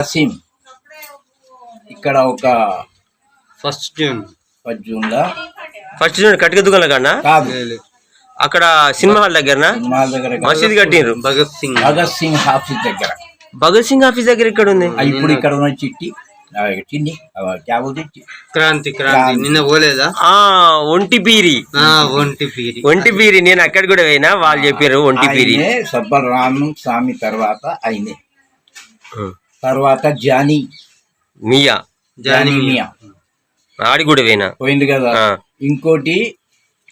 వసీం ఇక్కడ ఒక first June first జూన్లో ఫస్ట్ చూడండి కటిక దుకాణం కన్నా కాదు. అక్కడ సినిమా హాల్ దగ్గర కాదు. మసీద్ కట్టిండ్రు భగత్ సింగ్. భగత్ సింగ్ ఆఫీస్ దగ్గర. భగత్ సింగ్ ఆఫీస్ దగ్గర ఇక్కడ ఉంది? ఆ, ఇప్పుడు ఇక్కడ ఉన్న చిట్టి. ఆ, చిన్ని. ఆ, క్రాంతి క్రాంతి. నిన్న పోలేదా? ఆ ఒంటి పీరి. ఆ, ఒంటి పీరి. ఒంటి పీరి. నేను అక్కడ కూడా పోయినా వాళ్ళు చెప్పారు ఒంటి పీరి. ఆయనే సబ్బర్ రాము స్వామి తర్వాత ఆయనే. ఉం. తర్వాత జానీ. మియా. జానీ మియా. ఆడి కూడా పోయినా పోయింది కదా. ఇంకోటి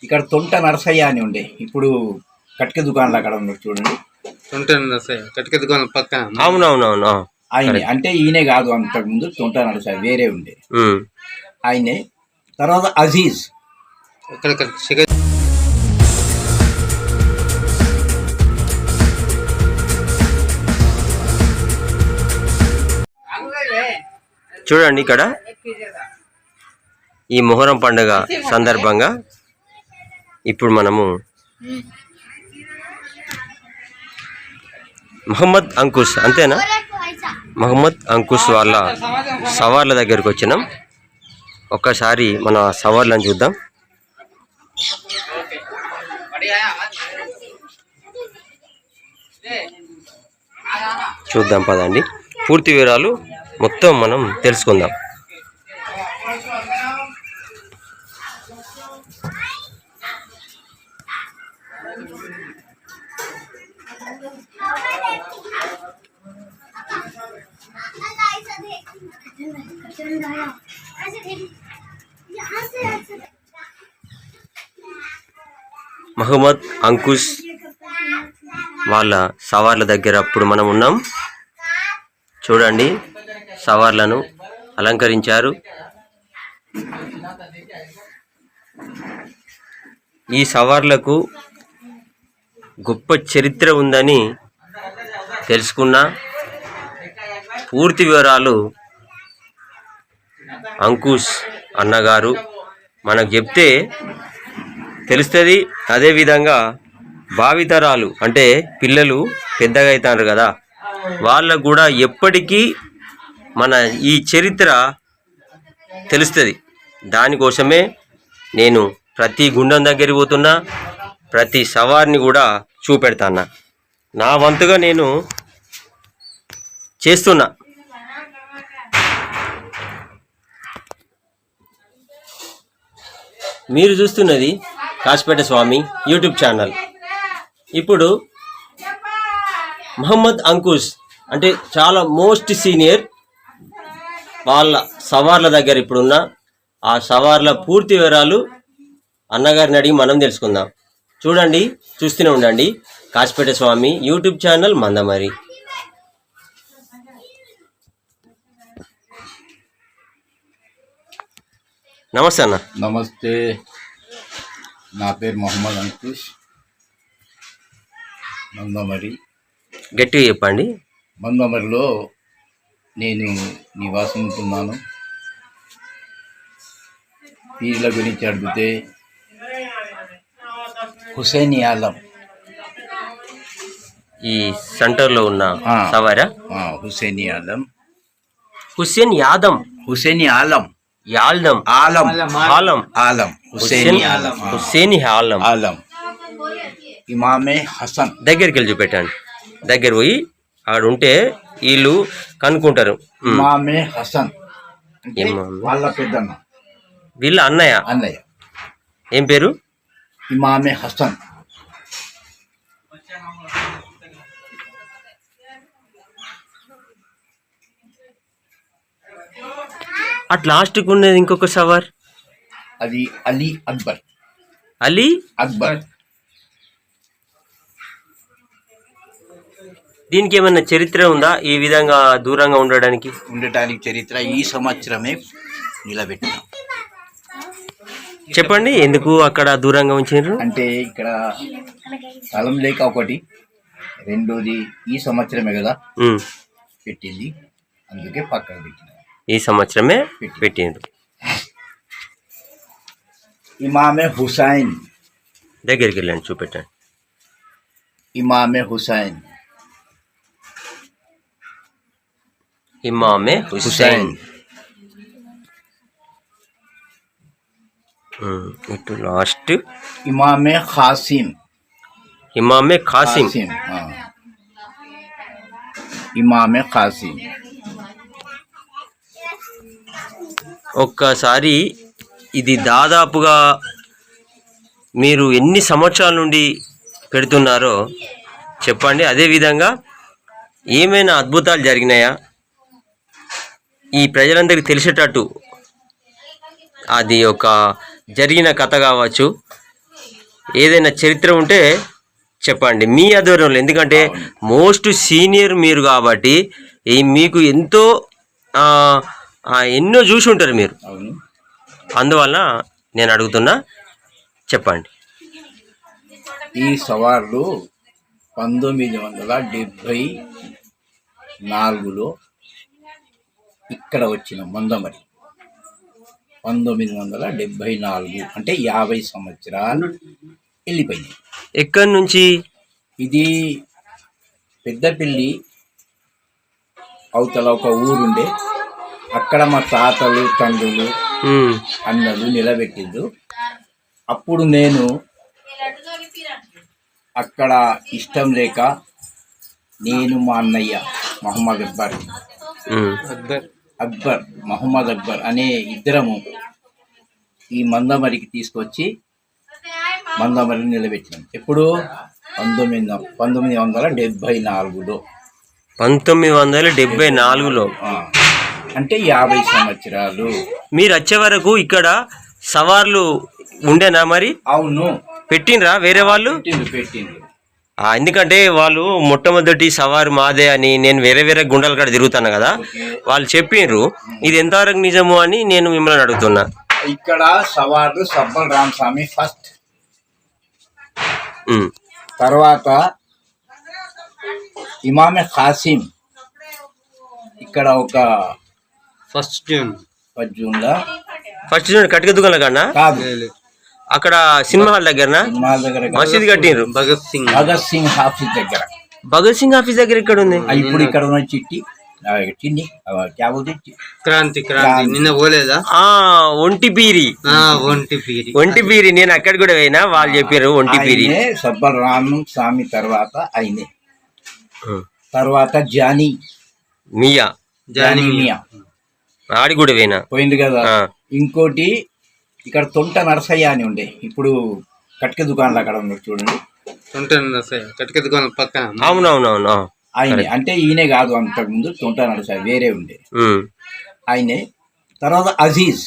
ఇక్కడ తొంట నరసయ్య అని ఉండే. ఇప్పుడు కట్క దుకాణాలు అక్కడ ఉన్నాడు చూడండి. ఉంటాను సార్ కటిక దుకాణం పక్కన. అవునవునవును. ఆయనే. అంటే ఈయనే కాదు అంతకుముందు తొంట నరసయ్య వేరే ఉండే. ఆయనే. తర్వాత అజీజ్. అక్కడ చూడండి ఇక్కడ. ఈ మొహరం పండుగ సందర్భంగా ఇప్పుడు మనము మహమ్మద్ అంకుష్ అంతేనా? మహమ్మద్ అంకుష్ వాళ్ళ సవార్ల దగ్గరికి వచ్చినాం. ఒక్కసారి మన సవార్లను చూద్దాం. చూద్దాం పదండి. పూర్తి వివరాలు మొత్తం మనం తెలుసుకుందాం. మహమ్మద్ అంకుష్ వాళ్ళ సవార్ల దగ్గర అప్పుడు మనం ఉన్నాం. చూడండి. సవార్లను అలంకరించారు. ఈ సవార్లకు గొప్ప చరిత్ర ఉందని తెలుసుకున్నా. పూర్తి వివరాలు అంకుష్ అన్నగారు మనకు చెప్తే తెలుస్తుంది. అదేవిధంగా భావితరాలు అంటే పిల్లలు పెద్దగా అవుతారు కదా. వాళ్ళకు కూడా ఎప్పటికీ మన ఈ చరిత్ర తెలుస్తుంది. దానికోసమే నేను ప్రతి గుండం దగ్గరికి పోతున్నా ప్రతి సవారిని కూడా చూపెడతాను నా వంతుగా నేను చేస్తున్నా. మీరు చూస్తున్నది కాసిపేట స్వామి యూట్యూబ్ ఛానల్. ఇప్పుడు మహమ్మద్ అంకుష్ అంటే చాలా మోస్ట్ సీనియర్ వాళ్ళ సవార్ల దగ్గర ఇప్పుడున్న ఆ సవార్ల పూర్తి వివరాలు అన్నగారిని అడిగి మనం తెలుసుకుందాం. చూడండి చూస్తూనే ఉండండి. Kasipeta Swami YouTube channel Mandamarri. నమస్తే అన్న. నమస్తే. నా పేరు మొహమ్మద్ అంకుష్. మందమరి. గట్టిగా చెప్పండి. మందమరిలో నేను నివాసం ఉంటున్నాను. పీర్ల గురించి అడిగితే హుసేన్ ఆలం. ఈ సెంటర్లో ఉన్న. సవారా? హుసేన్ ఆలం. హుస్సేన్ యాదం. హుసేన్ ఆలం. యాల్దం ఆలం. ఆలం. ఆలం. హుసేన్ హుస్సేన్ ఆలం. ఆ, హుస్సేన్ ఆలం ఆలం. ఇమామే హసన్. దగ్గరికి వెళ్ళి చూపెట్టండి దగ్గర పోయి ఆడ ఉంటే వీళ్ళు కనుక్కుంటారు. ఇమామే హసన్. అంటే ఇమామే. వాళ్ళ పెద్దన్న వీళ్ళ అన్నయ్య? అన్నయ్య. ఏం పేరు? ఇమామే హసన్. అట్ లాస్ట్కి ఉన్నది ఇంకొక సవార్? అది అలీ అక్బర్. అలీ అక్బర్. దీనికి ఏమైనా చరిత్ర ఉందా? ఈ విధంగా దూరంగా ఉండడానికి? ఉండటానికి చరిత్ర ఈ సంవత్సరమే నిలబెట్టినాం. చెప్పండి ఎందుకు అక్కడ దూరంగా ఉంచారు అంటే ఇక్కడ స్థలం లేక ఒకటి రెండోది ఈ సంవత్సరమే కదా. పెట్టింది. అందుకే పక్కన పెట్టినాం. ఈ సంవత్సరమే పెట్టిండ్రు. ఇమామే హుసైన్ దగ్గరికి వెళ్ళండి చూపెట్టండి. ఇమామే హుసైన్ ఇమామే ఉమ్, ఇటు లాస్ట్ ఇమామే ఖాసిం ఇమామే ఖాసిం ఖాసిం ఆ. ఇమామే ఖాసిం ఒక్కసారి ఇది దాదాపుగా మీరు ఎన్ని సంవత్సరాల నుండి పెడుతున్నారో చెప్పండి. అదేవిధంగా ఏమైనా అద్భుతాలు జరిగినాయా? ఈ ప్రజలందరికీ తెలిసేటట్టు అది ఒక జరిగిన కథ కావచ్చు. ఏదైనా చరిత్ర ఉంటే చెప్పండి. మీ ఆధ్వర్యంలో. ఎందుకంటే మోస్ట్ సీనియర్ మీరు కాబట్టి ఈ మీకు ఎంతో ఎన్నో చూసి ఉంటారు మీరు. అందువల్ల నేను అడుగుతున్నా చెప్పండి. ఈ సవార్లు పంతొమ్మిది వందల డెబ్భై నాలుగులో ఇక్కడ వచ్చిన మందమరి. పంతొమ్మిది వందల డెబ్భై నాలుగు అంటే యాభై సంవత్సరాలు వెళ్ళిపోయింది ఎక్కడి నుంచి? ఇది పెద్దపల్లి అవతల ఒక ఊరుండే. అక్కడ మా తాతలు తండ్రులు అన్నలు నిలబెట్టిండు అప్పుడు నేను అక్కడ ఇష్టం లేక నేను మా అన్నయ్య మహమ్మద్ అక్బర్. అక్బర్ మహమ్మద్ అక్బర్ అనే ఇద్దరము ఈ మందమరికి తీసుకొచ్చి మందమరిని నిలబెట్టినాం. ఎప్పుడు? పంతొమ్మిది పంతొమ్మిది వందల డెబ్భై నాలుగులో. పంతొమ్మిది వందల డెబ్బై నాలుగులో. అంటే యాభై సంవత్సరాలు. మీరు వచ్చే వరకు ఇక్కడ సవార్లు ఉండేనా మరి? అవును. పెట్టిండ్రా వేరే వాళ్ళు? పెట్టిండు పెట్టిండు ఆ, ఎందుకంటే వాళ్ళు మొట్టమొదటి సవారు మాదే అని నేను వేరే వేరే గుండెల కాడ తిరుగుతాను కదా. వాళ్ళు చెప్పిండ్రు ఇది ఎంతవరకు నిజము అని నేను మిమ్మల్ని అడుగుతున్నా. ఇక్కడ సవార్లు సబ్బల్ రామస్వామి ఫస్ట్ తర్వాత ఇమామే ఖాసిం. ఇక్కడ ఒక ఫస్ట్ జూన్ జూన్లో. ఫస్ట్ చూడండి కటిక దుకాణం కాదు. అక్కడ సినిమా హాల్ దగ్గర. మసీద్ కట్టిండ్రు భగత్ సింగ్. భగత్ సింగ్ ఆఫీస్ దగ్గర. భగత్ సింగ్ ఆఫీస్ దగ్గర ఇక్కడ ఉంది ఇప్పుడు ఇక్కడ ఉన్న చిట్టి చిన్ని క్రాంతి క్రాంతి. నిన్న పోలేదా? ఆ ఒంటి పీరి. ఆ, ఒంటి పీరి. ఒంటి పీరి నేను అక్కడ కూడా పోయినా వాళ్ళు చెప్పారు ఒంటి పీరి ఆయనే సబ్బల్ రామ్ స్వామి తర్వాత ఆయనే. తర్వాత జానీ. మియా. జానీ మియా. ఆడి కూడా పోయినా. పోయింది కదా. ఇంకోటి ఇక్కడ తొంట నరసయ్య అని ఉండే. ఇప్పుడు కట్క దుకాణాలు అక్కడ ఉన్నాడు చూడండి. ఉంటాను రసయ్య కటిక దుకాణం పక్కన అవునవునవును ఆయనే అంటే ఈయనే కాదు అంతకుముందు తొంట నరసయ్య వేరే ఉండే. ఆయనే తర్వాత అజీజ్.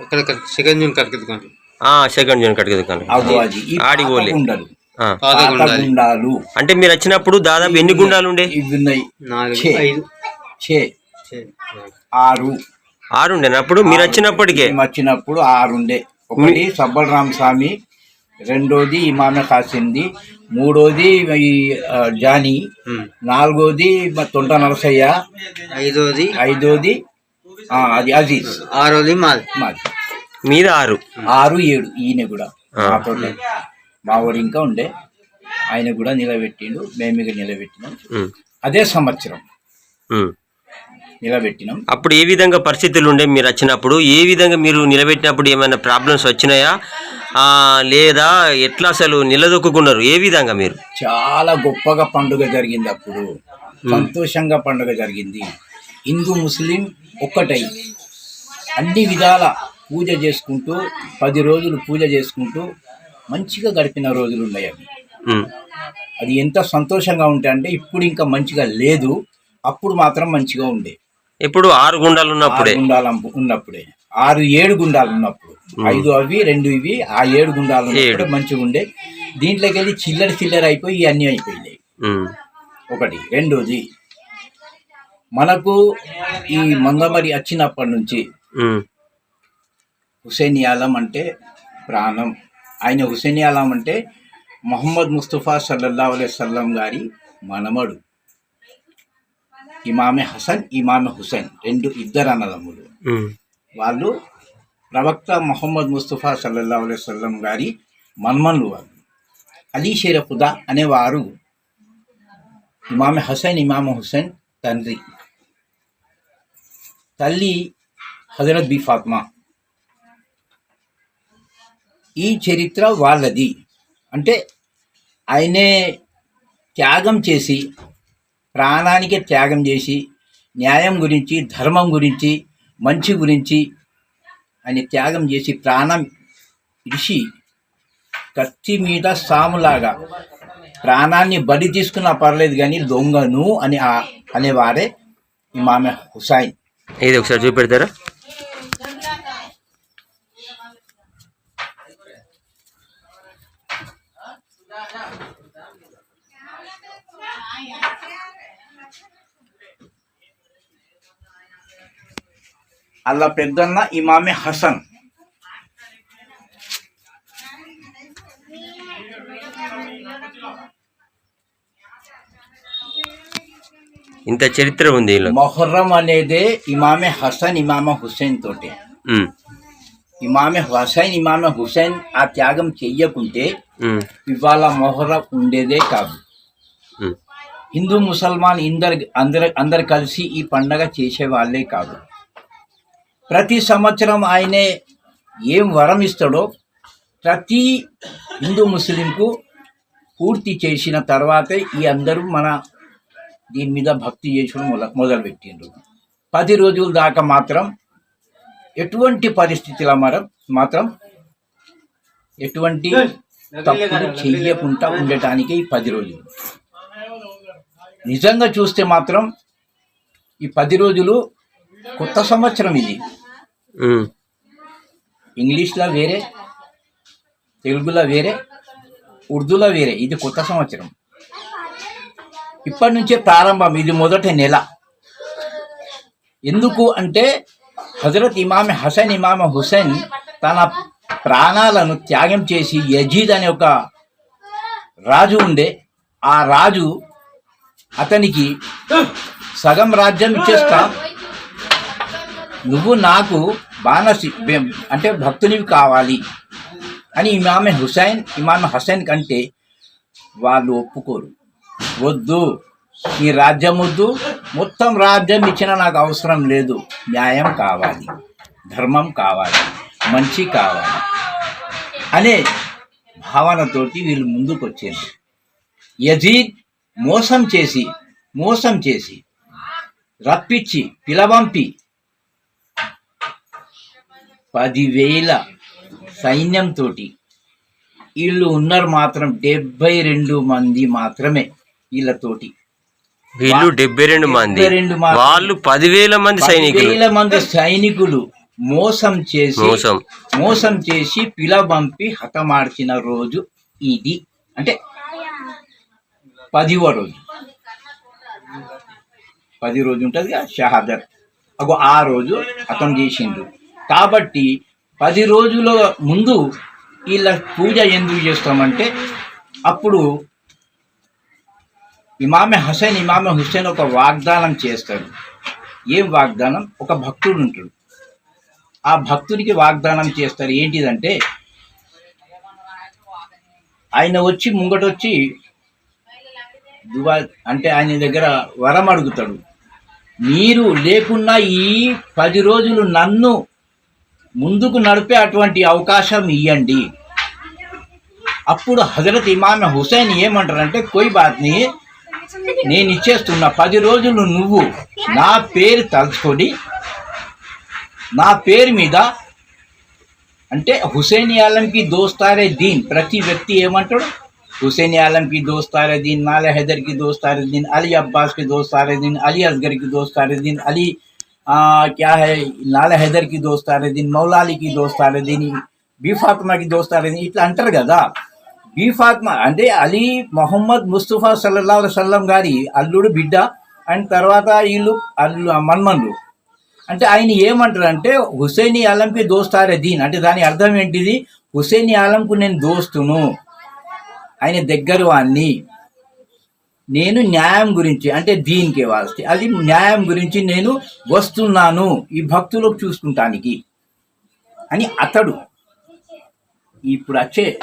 అక్కడ సెకండ్ జూన్ కటిక దుకాణం. ఆ సెకండ్ జోన్ కట్టుకు దుకాణం. ఆడి ఓలే. గుండలు. అంటే మీరు వచ్చినప్పుడు దాదాపు ఎన్ని గుండాలు ఉండే? ఇవి ఉన్నాయి. ఆరు. ఆరు ఉండేనా అప్పుడు మీరు వచ్చినప్పటికే. మేము వచ్చినప్పుడు ఆరుండే. ఒకటి సబ్బల్ రామ్ స్వామి రెండోది ఇమామే కాసింది మూడోది ఈ ఆ, జానీ. నాలుగోది మ- తొంట నరసయ్య ఐదోది ఐదోది ఆ, అది అజీజ్. ఆరోది మాది మాది. మీద ఆరు. ఆరు ఏడు ఈయన కూడా. మాతోటే. మా వాడు ఇంకా ఉండే. ఆయన కూడా నిలబెట్టిండు. మేము ఇక నిలబెట్టినాం. ఉమ్. అదే సంవత్సరం. ఉమ్. నిలబెట్టినాం. అప్పుడు ఏ విధంగా పరిస్థితులు ఉండే మీరు వచ్చినప్పుడు? ఏ విధంగా మీరు నిలబెట్టినప్పుడు ఏమైనా ప్రాబ్లమ్స్ వచ్చినాయా? లేదా ఎట్లా అసలు నిలదొక్కున్నారు ఏ విధంగా మీరు? చాలా గొప్పగా పండుగ జరిగింది అప్పుడు. సంతోషంగా పండుగ జరిగింది. హిందూ ముస్లిం ఒక్కటై. అన్ని విధాల పూజ చేసుకుంటూ పది రోజులు పూజ చేసుకుంటూ మంచిగా గడిపిన రోజులు ఉన్నాయి అవి. అది ఎంత సంతోషంగా ఉంటాయి అంటే ఇప్పుడు ఇంకా మంచిగా లేదు. అప్పుడు మాత్రం మంచిగా ఉండే. ఎప్పుడు ఆరు గుండాలు ఉన్నప్పుడే. గుండాలు ఉన్నప్పుడే. ఆరు ఏడు గుండాలు ఉన్నప్పుడు. ఐదు అవి రెండు ఇవి ఆ ఏడు గుండాలు ఉన్నప్పుడు మంచిగా ఉండే. దీంట్లోకి వెళ్ళి చిల్లర చిల్లర అయిపోయి ఇవన్నీ అయిపోయినాయి. ఒకటి. రెండోది మనకు ఈ మందమరి వచ్చినప్పటి నుంచి. హుసేన్ యాలం అంటే ప్రాణం. ఆయన హుసేన్ యాలం అంటే మొహమ్మద్ ముస్తఫా సల్లల్లా సల్లం గారి మనమడు. ఇమామే హసన్ ఇమామే హుసేన్. రెండు ఇద్దరు అన్నదమ్ములు. వాళ్ళు ప్రవక్త మొహమ్మద్ ముస్తఫా సల్లల్లా సల్లం గారి మన్మన్లు వాళ్ళు. అలీ షేర ఖుదా అనేవారు ఇమామె హసన్ ఇమామ హుసేన్ తండ్రి. తల్లి హజరత్ బి ఫాత్మా. ఈ చరిత్ర వాళ్ళది. అంటే ఆయనే త్యాగం చేసి ప్రాణానికి త్యాగం చేసి న్యాయం గురించి ధర్మం గురించి మంచి గురించి అని త్యాగం చేసి ప్రాణం ఇడిచి కత్తి మీద సాములాగా ప్రాణాన్ని బలి తీసుకున్నా పర్లేదు కానీ దొంగను అని అనేవారే ఇమామె హుసైన్ ఇది ఒకసారి చూపెడతారా? అలా పెద్దన్న ఇమామె హసన్. ఇంత చరిత్ర ఉంది. మొహర్రం అనేదే ఇమామె హసన్ ఇమామ హుసేన్ తోటి. ఇమామె హుసైన్ ఇమామె హుసేన్ ఆ త్యాగం చెయ్యకుంటే ఇవాళ మొహర్రం ఉండేదే కాదు. హిందూ ముసల్మాన్ ఇందరు అందరు అందరు కలిసి ఈ పండగ చేసే వాళ్ళే కాదు. ప్రతి సంవత్సరం ఆయనే ఏం వరం ఇస్తాడో ప్రతి హిందూ ముస్లింకు పూర్తి చేసిన తర్వాతే ఈ అందరూ మన దీని మీద భక్తి చేసుకుని మొదలు మొదలుపెట్టిండ్రు. పది రోజుల దాకా మాత్రం ఎటువంటి పరిస్థితుల మరం మాత్రం ఎటువంటి తప్పులు చెయ్యకుండా ఉండటానికి ఈ పది రోజులు. నిజంగా చూస్తే మాత్రం ఈ పది రోజులు కొత్త సంవత్సరం ఇది. ఇంగ్లీష్లో వేరే తెలుగులో వేరే ఉర్దూలో వేరే. ఇది కొత్త సంవత్సరం. ఇప్పటి నుంచే ప్రారంభం. ఇది మొదటి నెల. ఎందుకు అంటే హజరత్ ఇమామె హసన్ ఇమామ హుసేన్ తన ప్రాణాలను త్యాగం చేసి యజీద్ అనే ఒక రాజు ఉండే. ఆ రాజు అతనికి సగం రాజ్యం ఇచ్చేస్తా. నువ్వు నాకు బానసి అంటే భక్తునివి కావాలి. అని ఇమామె హుసైన్ ఇమామె హుసైన్ కంటే వాళ్ళు ఒప్పుకోరు. వద్దు. ఈ రాజ్యం వద్దు. మొత్తం రాజ్యం ఇచ్చిన నాకు అవసరం లేదు. న్యాయం కావాలి. ధర్మం కావాలి. మంచి కావాలి. అనే భావనతోటి వీళ్ళు ముందుకు వచ్చారు యజీద్ మోసం చేసి మోసం చేసి రప్పించి పిలవంపి పదివేల సైన్యంతో వీళ్ళు ఉన్నారు మాత్రం డెబ్బై రెండు మంది మాత్రమే వీళ్ళతోటి. వీళ్ళు డెబ్బై రెండు మంది. రెండు. వాళ్ళు పదివేల మంది సైనికులు. వేల మంది సైనికులు మోసం చేసి మోసం. మోసం చేసి పిలవంపి హతమార్చిన రోజు ఇది. అంటే పదివ రోజు. పది రోజు ఉంటుంది కదా షహాదత్. అగో ఆ రోజు హతం చేసిండ్రు. కాబట్టి పది రోజుల ముందు వీళ్ళ పూజ ఎందుకు చేస్తామంటే అప్పుడు ఇమామె హసైన్ ఇమామె హుస్సేన్ ఒక వాగ్దానం చేస్తారు ఏం వాగ్దానం? ఒక భక్తుడు ఉంటాడు. ఆ భక్తుడికి వాగ్దానం చేస్తారు. ఏంటిదంటే ఆయన వచ్చి ముంగటొచ్చి దువా అంటే ఆయన దగ్గర వరం అడుగుతాడు. మీరు లేకున్నా ఈ పది రోజులు నన్ను ముందుకు నడిపే అటువంటి అవకాశం ఇవ్వండి అప్పుడు హజరత్ ఇమామ హుసేన్ ఏమంటారంటే కోయి బాత్ని నేను ఇచ్చేస్తున్నా పది రోజులు నువ్వు నా పేరు తలుచుకొని నా పేరు మీద అంటే హుసేన్ ఆలంకి దోస్తారే దీన్ ప్రతి వ్యక్తి ఏమంటాడు? హుసేన్ ఆలంకి దోస్తారే దీన్ నాలే హైదర్కి దోస్తారే దీన్ అలీ అబ్బాస్కి దోస్తారే దీన్ అలీ అస్గర్కి దోస్తారే దీన్ అలీ ఆ, क्या है నాలే హైదర్కి దోస్తారే దీన్ మౌలాలికి దోస్తారే దీని బీ ఫాతిమాకి దోస్తారే దీన్ ఇట్లా అంటారు కదా బీ ఫాతిమా అంటే అలీ మొహమ్మద్ ముస్తఫా సల్లల్లాహు అలైహి వసల్లం గారి అల్లుడు బిడ్డ అండ్ తర్వాత వీళ్ళు అల్లు మన్మన్లు అంటే ఆయన ఏమంటారు అంటే హుసేని ఆలంకి దోస్తారే దీన్ అంటే దాని అర్థం ఏంటిది హుసేని ఆలంకు నేను దోస్తును ఆయన దగ్గర వాణ్ణి నేను న్యాయం గురించి అంటే దీనికి వాస్తే అది న్యాయం గురించి నేను వస్తున్నాను ఈ భక్తులకు చూసుకుంటానికి అని అతడు. ఇప్పుడు వచ్చే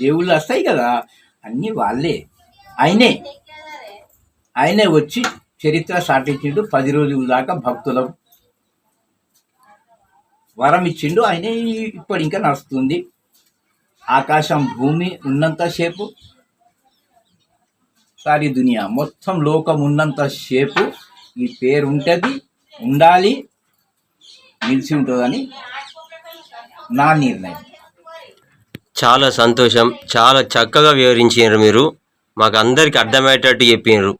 దేవుళ్ళు వస్తాయి కదా అన్నీ వాళ్ళే. ఆయనే. ఆయనే వచ్చి చరిత్ర సాటించిండు పది రోజుల దాకా భక్తులకు వరం ఇచ్చిండు ఆయనే ఇప్పుడు ఇంకా నడుస్తుంది. ఆకాశం భూమి ఉన్నంతసేపు సారీ దునియా. మొత్తం లోకం ఉన్నంతసేపు ఈ పేరు ఉంటుంది ఉండాలి నిలిచి ఉంటుందని నా నిర్ణయం. చాలా సంతోషం చాలా చక్కగా వివరించారు మీరు. మాకు అందరికి అర్థమయ్యేటట్టు చెప్పినారు.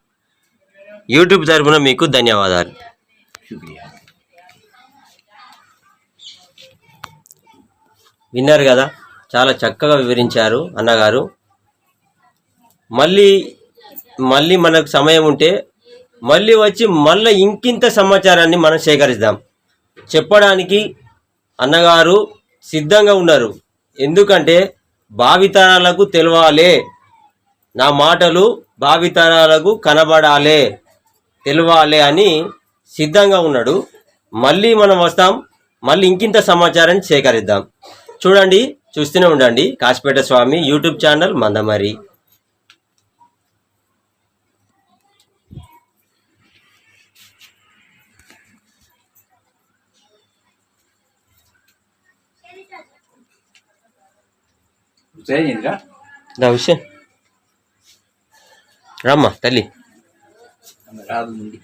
యూట్యూబ్ తరపున మీకు ధన్యవాదాలు. శుక్రియా. విన్నారు కదా చాలా చక్కగా వివరించారు అన్నగారు. మళ్ళీ మళ్ళీ మనకు సమయం ఉంటే మళ్ళీ వచ్చి మళ్ళీ ఇంకింత సమాచారాన్ని మనం సేకరిద్దాం. చెప్పడానికి అన్నగారు సిద్ధంగా ఉన్నారు. ఎందుకంటే భావితరాలకు తెలవాలే. నా మాటలు భావితరాలకు కనబడాలే. తెలవాలే అని సిద్ధంగా ఉన్నాడు. మళ్ళీ మనం వస్తాం. మళ్ళీ ఇంకింత సమాచారాన్ని సేకరిద్దాం. చూడండి చూస్తూనే ఉండండి. Kasipeta Swami YouTube channel Mandamarri. జయంద్రా నా విషయం రమ్మా తల్లి రాదు నుండి